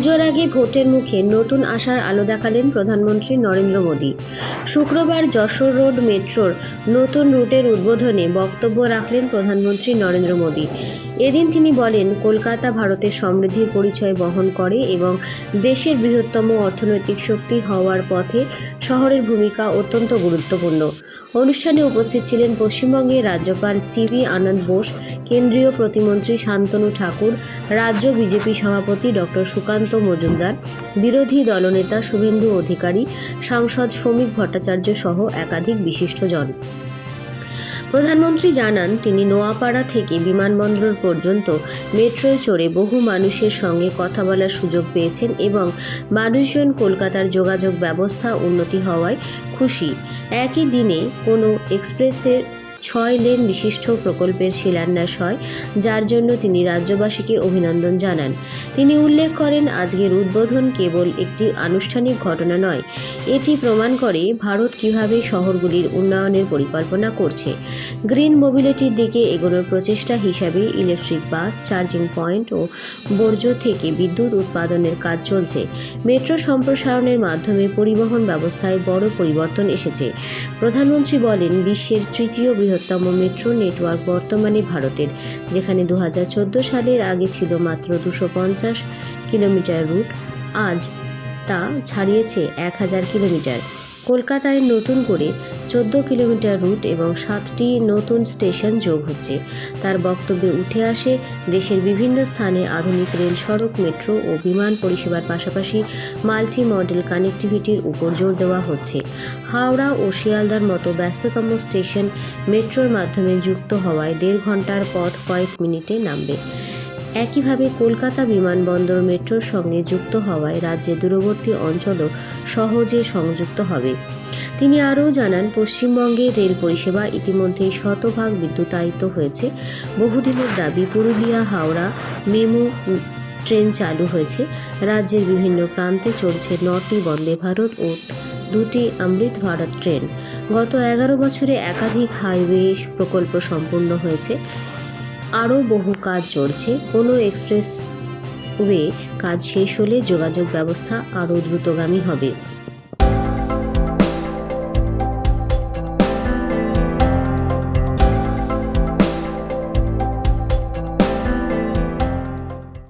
পুজোর আগে ভোটের মুখে নতুন আশার আলো দেখালেন প্রধানমন্ত্রী নরেন্দ্র মোদী। শুক্রবার যশোর রোড মেট্রোর নতুন রুটের উদ্বোধনে বক্তব্য রাখলেন প্রধানমন্ত্রী নরেন্দ্র মোদী। এদিন তিনি বলেন, কলকাতা ভারতের সমৃদ্ধির পরিচয় বহন করে এবং দেশের বৃহত্তম অর্থনৈতিক শক্তি হওয়ার পথে শহরের ভূমিকা অত্যন্ত গুরুত্বপূর্ণ। অনুষ্ঠানে উপস্থিত ছিলেন পশ্চিমবঙ্গের রাজ্যপাল সিভি আনন্দ বোস, কেন্দ্রীয় প্রতিমন্ত্রী শান্তনু ঠাকুর, রাজ্য বিজেপি সভাপতি ডক্টর সুকান্ত মজুমদার, বিরোধী দলনেতা শুভেন্দু অধিকারী, সাংসদ শ্রমিক ভট্টাচার্য সহ একাধিক বিশিষ্টজন। প্রধানমন্ত্রী জানান, তিনি নোয়াপাড়া থেকে বিমানবন্দর পর্যন্ত মেট্রোয় চড়ে বহু মানুষের সঙ্গে কথা বলার সুযোগ পেয়েছেন এবং মানুষজন কলকাতার যোগাযোগ ব্যবস্থা উন্নতি হওয়ায় খুশি। একই দিনে কোনো এক্সপ্রেসের ছয় লেন বিশিষ্ট প্রকল্পের শিলান্যাস হয়, যার জন্য তিনি রাজ্যবাসীকে অভিনন্দন জানান। তিনি উল্লেখ করেন, আজকের উদ্বোধন কেবল একটি আনুষ্ঠানিক ঘটনা নয়, এটি প্রমাণ করে ভারত কীভাবে শহরগুলির উন্নয়নের পরিকল্পনা করছে। গ্রিন মোবিলিটির দিকে এগোনোর প্রচেষ্টা হিসাবে ইলেকট্রিক বাস, চার্জিং পয়েন্ট ও বর্জ্য থেকে বিদ্যুৎ উৎপাদনের কাজ চলছে। মেট্রো সম্প্রসারণের মাধ্যমে পরিবহন ব্যবস্থায় বড় পরিবর্তন এসেছে। প্রধানমন্ত্রী বলেন, বিশ্বের তৃতীয় বৃহত্তম মেট্রো নেটওয়ার্ক বর্তমানে ভারতের, যেখানে দু হাজার চোদ্দ সালের আগে ছিল মাত্র দুশো পঞ্চাশ কিলোমিটার রুট, আজ তা ছাড়িয়েছে এক হাজার কিলোমিটার। কলকাতায় নতুন করে চোদ্দ কিলোমিটার রুট এবং সাতটি নতুন স্টেশন যোগ হচ্ছে। তার বক্তব্যে উঠে আসে দেশের বিভিন্ন স্থানে আধুনিক রেল সড়ক, মেট্রো ও বিমান পরিষেবার পাশাপাশি মাল্টি মডেল কানেক্টিভিটির উপর জোর দেওয়া হচ্ছে। হাওড়া ও শিয়ালদার মতো ব্যস্ততম স্টেশন মেট্রোর মাধ্যমে যুক্ত হওয়ায় দেড় ঘণ্টার পথ কয়েক মিনিটে নামবে। একইভাবে কলকাতা বিমানবন্দর মেট্রোর সঙ্গে যুক্ত হওয়ায় রাজ্যের দূরবর্তী অঞ্চলও সহজে সংযুক্ত হবে। তিনি আরও জানান, পশ্চিমবঙ্গে রেল পরিষেবা ইতিমধ্যেই শতভাগ বিদ্যুতায়িত হয়েছে। বহুদিনের দাবি, পুরুলিয়া, হাওড়া, মেমু ট্রেন চালু হয়েছে। রাজ্যের বিভিন্ন প্রান্তে চলছে নটি বন্দে ভারত ও দুটি অমৃত ভারত ট্রেন। গত এগারো বছরে একাধিক হাইওয়ে প্রকল্প সম্পূর্ণ হয়েছে। আরও বহু কাজ চলছে। কোনো এক্সপ্রেস ওয়ে কাজ শেষ হলে যোগাযোগ ব্যবস্থা আরও দ্রুতগামী হবে।